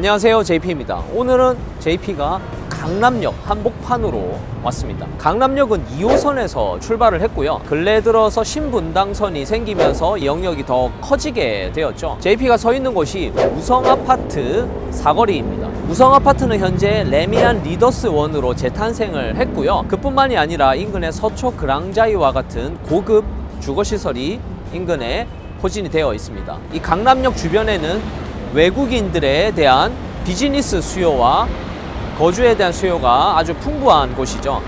안녕하세요 JP입니다. 오늘은 JP가 강남역 한복판으로 왔습니다. 강남역은 2호선에서 출발을 했고요. 근래 들어서 신분당선이 생기면서 이 영역이 더 커지게 되었죠. JP가 서 있는 곳이 우성아파트 사거리입니다. 우성아파트는 현재 레미안 리더스 원으로 재탄생을 했고요. 그뿐만이 아니라 인근의 서초 그랑자이와 같은 고급 주거시설이 인근에 포진이 되어 있습니다. 이 강남역 주변에는 외국인들에 대한 비즈니스 수요와 거주에 대한 수요가 아주 풍부한 곳이죠.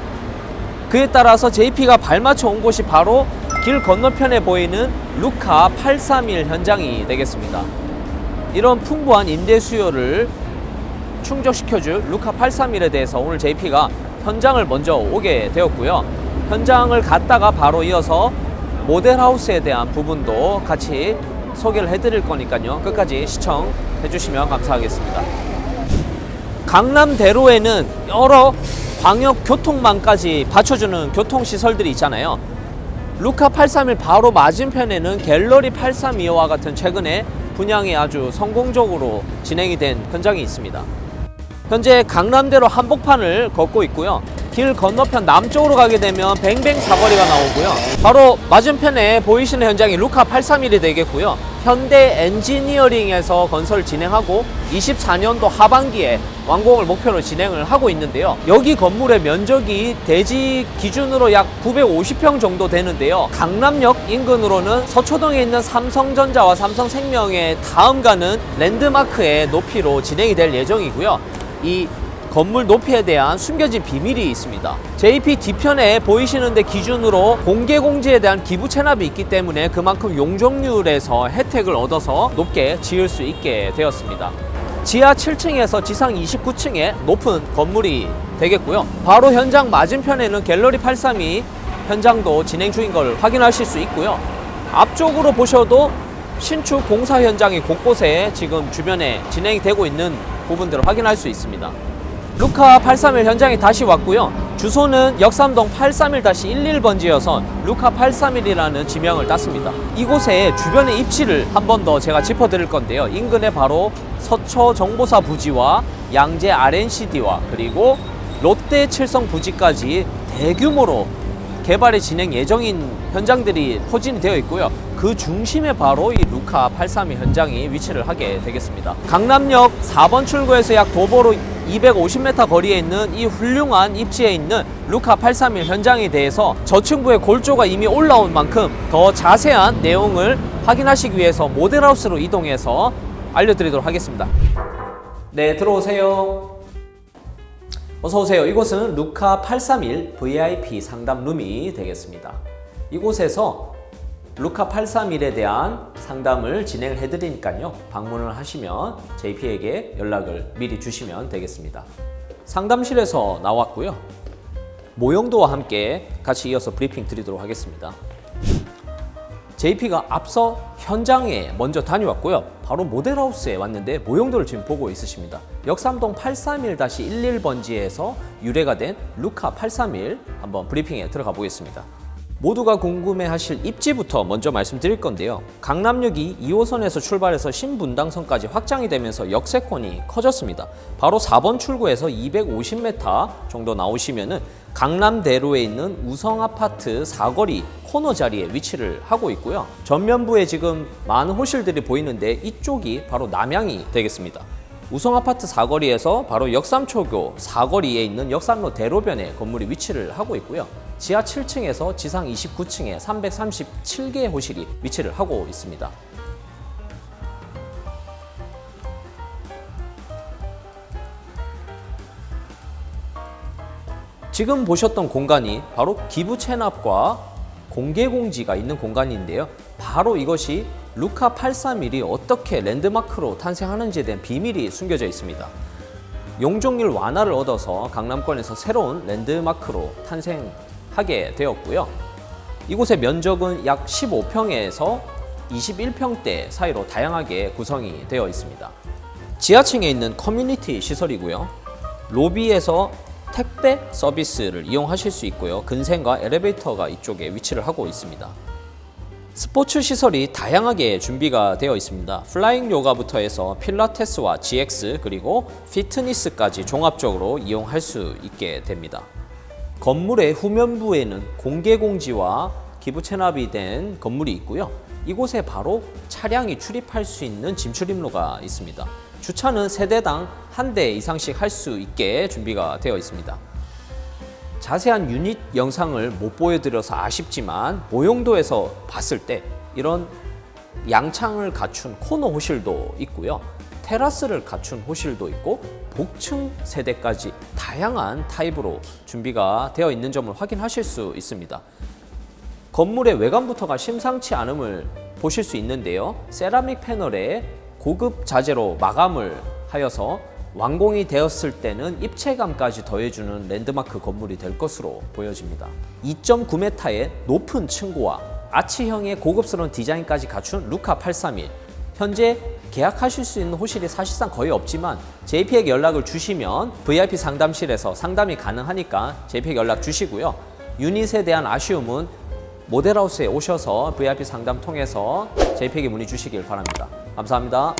그에 따라서 JP가 발맞춰 온 곳이 바로 길 건너편에 보이는 루카 831 현장이 되겠습니다. 이런 풍부한 임대 수요를 충족시켜줄 루카 831에 대해서 오늘 JP가 현장을 먼저 오게 되었고요. 현장을 갔다가 바로 이어서 모델하우스에 대한 부분도 같이 소개를 해드릴 거니까요. 끝까지 시청해 주시면 감사하겠습니다. 강남대로에는 여러 광역 교통망까지 받쳐주는 교통시설들이 있잖아요. 루카 831 바로 맞은편에는 갤러리 832와 같은 최근에 분양이 아주 성공적으로 진행이 된 현장이 있습니다. 현재 강남대로 한복판을 걷고 있고요. 길 건너편 남쪽으로 가게 되면 뱅뱅 사거리가 나오고요. 바로 맞은편에 보이시는 현장이 루카 831이 되겠고요. 현대 엔지니어링에서 건설을 진행하고 24년도 하반기에 완공을 목표로 진행을 하고 있는데요. 여기 건물의 면적이 대지 기준으로 약 950평 정도 되는데요. 강남역 인근으로는 서초동에 있는 삼성전자와 삼성생명의 다음 가는 랜드마크의 높이로 진행이 될 예정이고요. 이 건물 높이에 대한 숨겨진 비밀이 있습니다. JP 뒤편에 보이시는데 기준으로 공개 공지에 대한 기부 체납이 있기 때문에 그만큼 용적률에서 혜택을 얻어서 높게 지을 수 있게 되었습니다. 지하 7층에서 지상 29층의 높은 건물이 되겠고요. 바로 현장 맞은편에는 갤러리 832 현장도 진행 중인 걸 확인하실 수 있고요. 앞쪽으로 보셔도 신축 공사 현장이 곳곳에 지금 주변에 진행이 되고 있는 부분들을 확인할 수 있습니다. 루카 831 현장에 다시 왔고요. 주소는 역삼동 831-11번지여서 루카 831이라는 지명을 땄습니다. 이곳의 주변의 입지를 한 번 더 제가 짚어드릴 건데요. 인근에 바로 서초 정보사 부지와 양재 RNCD와 그리고 롯데 칠성 부지까지 대규모로 개발이 진행 예정인 현장들이 포진이 되어 있고요. 그 중심에 바로 이 루카 832 현장이 위치를 하게 되겠습니다. 강남역 4번 출구에서 약 도보로 250m 거리에 있는 이 훌륭한 입지에 있는 루카 831 현장에 대해서 저층부의 골조가 이미 올라온 만큼 더 자세한 내용을 확인하시기 위해서 모델하우스로 이동해서 알려드리도록 하겠습니다. 네, 들어오세요. 어서 오세요. 이곳은 루카 831 VIP 상담 룸이 되겠습니다. 이곳에서 루카 831에 대한 상담을 진행을 해드리니까요. 방문을 하시면 JP에게 연락을 미리 주시면 되겠습니다. 상담실에서 나왔고요. 모형도와 함께 같이 이어서 브리핑 드리도록 하겠습니다. JP가 앞서 현장에 먼저 다녀왔고요. 바로 모델하우스에 왔는데 모형도를 지금 보고 있으십니다. 역삼동 831-11번지에서 유래가 된 루카 831 한번 브리핑에 들어가 보겠습니다. 모두가 궁금해 하실 입지부터 먼저 말씀드릴 건데요. 강남역이 2호선에서 출발해서 신분당선까지 확장이 되면서 역세권이 커졌습니다. 바로 4번 출구에서 250m 정도 나오시면은 강남대로에 있는 우성아파트 사거리 코너 자리에 위치를 하고 있고요. 전면부에 지금 많은 호실들이 보이는데 이쪽이 바로 남향이 되겠습니다. 우성아파트 사거리에서 바로 역삼초교 사거리에 있는 역삼로 대로변에 건물이 위치를 하고 있고요. 지하 7층에서 지상 29층에 337개의 호실이 위치를 하고 있습니다. 지금 보셨던 공간이 바로 기부 체납과 공개 공지가 있는 공간인데요. 바로 이것이 루카 831이 어떻게 랜드마크로 탄생하는지에 대한 비밀이 숨겨져 있습니다. 용적률 완화를 얻어서 강남권에서 새로운 랜드마크로 탄생 하게 되었고요. 이곳의 면적은 약 15평에서 21평대 사이로 다양하게 구성이 되어 있습니다. 지하층에 있는 커뮤니티 시설이고요. 로비에서 택배 서비스를 이용하실 수 있고요. 근생과 엘리베이터가 이쪽에 위치를 하고 있습니다. 스포츠 시설이 다양하게 준비가 되어 있습니다. 플라잉 요가부터 해서 필라테스와 GX 그리고 피트니스까지 종합적으로 이용할 수 있게 됩니다. 건물의 후면부에는 공개 공지와 기부 체납이 된 건물이 있고요. 이곳에 바로 차량이 출입할 수 있는 짐 출입로가 있습니다. 주차는 세대당 한 대 이상씩 할 수 있게 준비가 되어 있습니다. 자세한 유닛 영상을 못 보여드려서 아쉽지만 모용도에서 봤을 때 이런 양창을 갖춘 코너 호실도 있고요. 테라스를 갖춘 호실도 있고 복층 세대까지 다양한 타입으로 준비가 되어 있는 점을 확인하실 수 있습니다. 건물의 외관부터가 심상치 않음을 보실 수 있는데요. 세라믹 패널에 고급 자재로 마감을 하여서 완공이 되었을 때는 입체감까지 더해주는 랜드마크 건물이 될 것으로 보여집니다. 2.9m의 높은 층고와 아치형의 고급스러운 디자인까지 갖춘 루카 831. 현재 계약하실 수 있는 호실이 사실상 거의 없지만 JP에게 연락을 주시면 VIP 상담실에서 상담이 가능하니까 JP에게 연락 주시고요. 유닛에 대한 아쉬움은 모델하우스에 오셔서 VIP 상담 통해서 JP에게 문의 주시길 바랍니다. 감사합니다.